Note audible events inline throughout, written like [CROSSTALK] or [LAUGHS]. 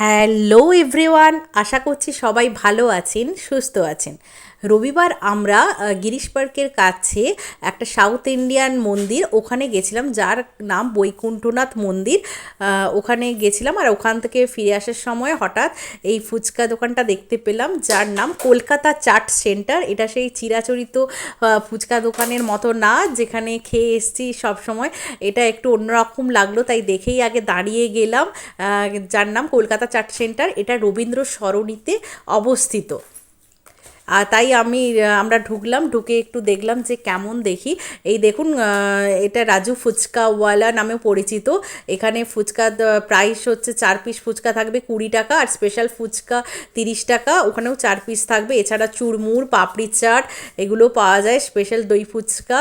Hello everyone, আশা করছি সবাই ভালো আছেন, সুস্থ আছেন। রবিবার আমরা গিরিশ পার্কের কাছে একটা সাউথ ইন্ডিয়ান মন্দির, ওখানে গেছিলাম, যার নাম বৈকুণ্ঠনাথ মন্দির। ওখানে গেছিলাম আর ওখান থেকে ফিরে আসার সময় হঠাৎ এই ফুচকা দোকানটা দেখতে পেলাম, যার নাম কলকাতা চাট সেন্টার। এটা সেই চিরাচরিত ফুচকা দোকানের মতো না, যেখানে খেয়ে এসছি সব সময়। এটা একটু অন্যরকম লাগল, তাই দেখেই আগে দাঁড়িয়ে গেলাম। যার নাম কলকাতা চাট সেন্টার এটা রবীন্দ্র সরণিতে অবস্থিত। আর তাই আমি আমরা ঢুকলাম, ঢুকে একটু দেখলাম যে কেমন দেখি। এই দেখুন এটা রাজু ফুচকাওয়ালা নামেও পরিচিত। এখানে ফুচকা প্রাইস হচ্ছে চার পিস ফুচকা থাকবে কুড়ি টাকা আর স্পেশাল ফুচকা তিরিশ টাকা। ওখানেও চার পিস থাকবে। এছাড়া চুরমুর, পাপড়ি চাট, এগুলো পাওয়া যায় স্পেশাল দই ফুচকা।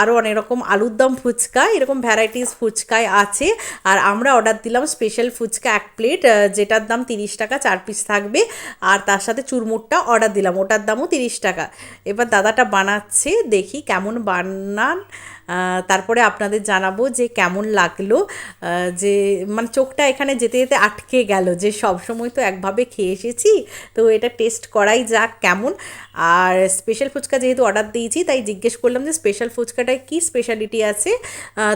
আরও অনেক রকম আলুর দম ফুচকা, এরকম ভ্যারাইটিস ফুচকায় আছে। আর আমরা অর্ডার দিলাম স্পেশাল ফুচকা এক প্লেট যেটার দাম তিরিশ টাকা, চার পিস থাকবে। আর তার সাথে চুরমুরটা অর্ডার দিলাম। ওটার দামও তিরিশ টাকা। এবার দাদাটা বানাচ্ছে, দেখি কেমন বানান। তারপরে আপনাদের জানাব যে কেমন লাগল। যে মানে চোখটা এখানে যেতে যেতে আটকে গেল যে সব সময় তো একভাবে খেয়ে এসেছি, তো এটা টেস্ট করাই যাক কেমন। আর স্পেশাল ফুচকা যেহেতু অর্ডার দিয়েছি, তাই জিজ্ঞেস করলাম যে স্পেশাল ফুচকাটায় কী স্পেশালিটি আছে?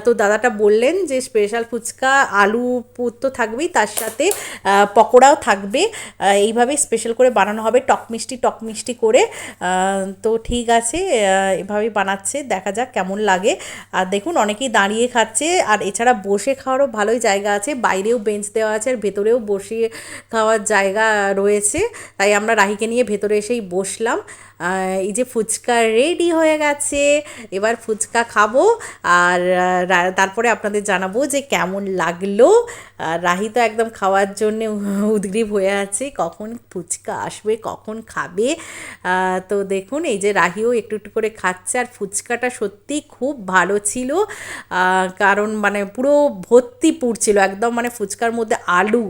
তো দাদাটা বললেন যে স্পেশাল ফুচকা, আলু তো থাকবেই, তার সাথে পকোড়াও থাকবে। এইভাবে স্পেশাল করে বানানো হবে। টক মিষ্টি টক মিষ্টি করে তো ঠিক আছে এভাবেই বানাচ্ছে, দেখা যাক কেমন লাগে। আর দেখুন, অনেকেই দাঁড়িয়ে খাচ্ছে, আর এছাড়া বসে খাওয়ারও ভালোই জায়গা আছে, বাইরেও বেঞ্চ দেওয়া আছে, আর ভেতরেও বসে খাওয়ার জায়গা রয়েছে। তাই আমরা রাহিকে নিয়ে ভেতরে এসেই বসলাম। এই যে ফুচকা রেডি হয়ে গেছে, এবার ফুচকা খাব, আর তারপরে আপনাদের জানাব যে কেমন লাগল। আর রাহি তো একদম খাওয়ার জন্য [LAUGHS] উদ্গ্রীব হয়ে আছে। কখন ফুচকা আসবে, কখন খাবে? তো দেখুন, এই যে রাহিও একটু একটু করে খাচ্ছে। আর ফুচকাটা সত্যি খুব ভালো ছিল। কারণ মানে পুরো ভর্তি পুড়ছিল একদম মানে ফুচকার মধ্যে আলু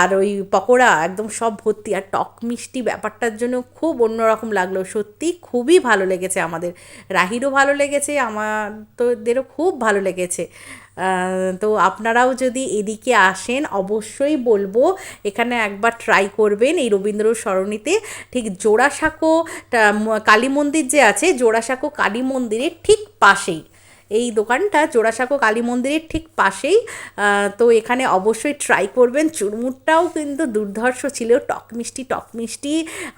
আর ওই পকোড়া একদম সব ভর্তি। আর টক মিষ্টি ব্যাপারটার জন্য খুব অন্যরকম লাগল। সত্যি খুবই ভালো লেগেছে আমাদের। রাহিরও ভালো লেগেছে, আমাদেরও খুব ভালো লেগেছে। তো আপনারাও যদি এদিকে আসেন, অবশ্যই বলব, এখানে একবার ট্রাই করবেন এই রবীন্দ্র সরণিতে। ঠিক জোড়াসাঁকো কালী মন্দির যে আছে, জোড়াসাঁকো কালী মন্দিরের ঠিক পাশেই। এই দোকানটা জোড়াসাঁকো কালী মন্দিরের ঠিক পাশেই। তো এখানে অবশ্যই ট্রাই করবেন। চুরমুরটাও কিন্তু দুর্ধর্ষ ছিল, টক মিষ্টি টক মিষ্টি।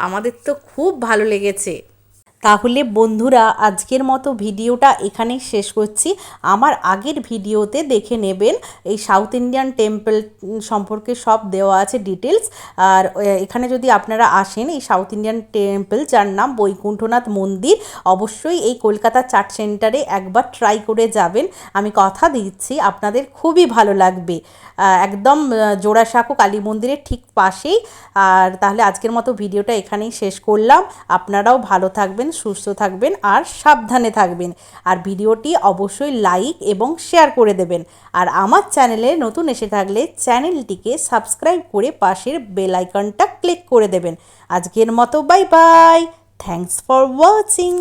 আমাদের তো খুব ভালো লেগেছে। তাহলে বন্ধুরা, আজকের মতো ভিডিওটা এখানেই শেষ করছি। আমার আগের ভিডিওতে দেখে নেবেন, এই সাউথ ইন্ডিয়ান টেম্পল সম্পর্কে সব দেওয়া আছে ডিটেলস আর এখানে যদি আপনারা আসেন, এই সাউথ ইন্ডিয়ান টেম্পল যার নাম বৈকুণ্ঠনাথ মন্দির, অবশ্যই এই কলকাতা চাট সেন্টারে একবার ট্রাই করে যাবেন। আমি কথা দিচ্ছি, আপনাদের খুবই ভালো লাগবে। একদম জোড়াসাঁকো কালী মন্দিরের ঠিক পাশেই। আর, তাহলে আজকের মতো ভিডিওটা এখানেই শেষ করলাম। আপনারাও ভালো থাকবেন সুস্থ থাকবেন আর সাবধানে থাকবেন। আর ভিডিওটি অবশ্যই লাইক এবং শেয়ার করে দেবেন। আর আমার চ্যানেলে নতুন এসে থাকলে চ্যানেলটিকে সাবস্ক্রাইব করে পাশের বেল আইকনটা ক্লিক করে দেবেন। আজকের মতো bye bye thanks for watching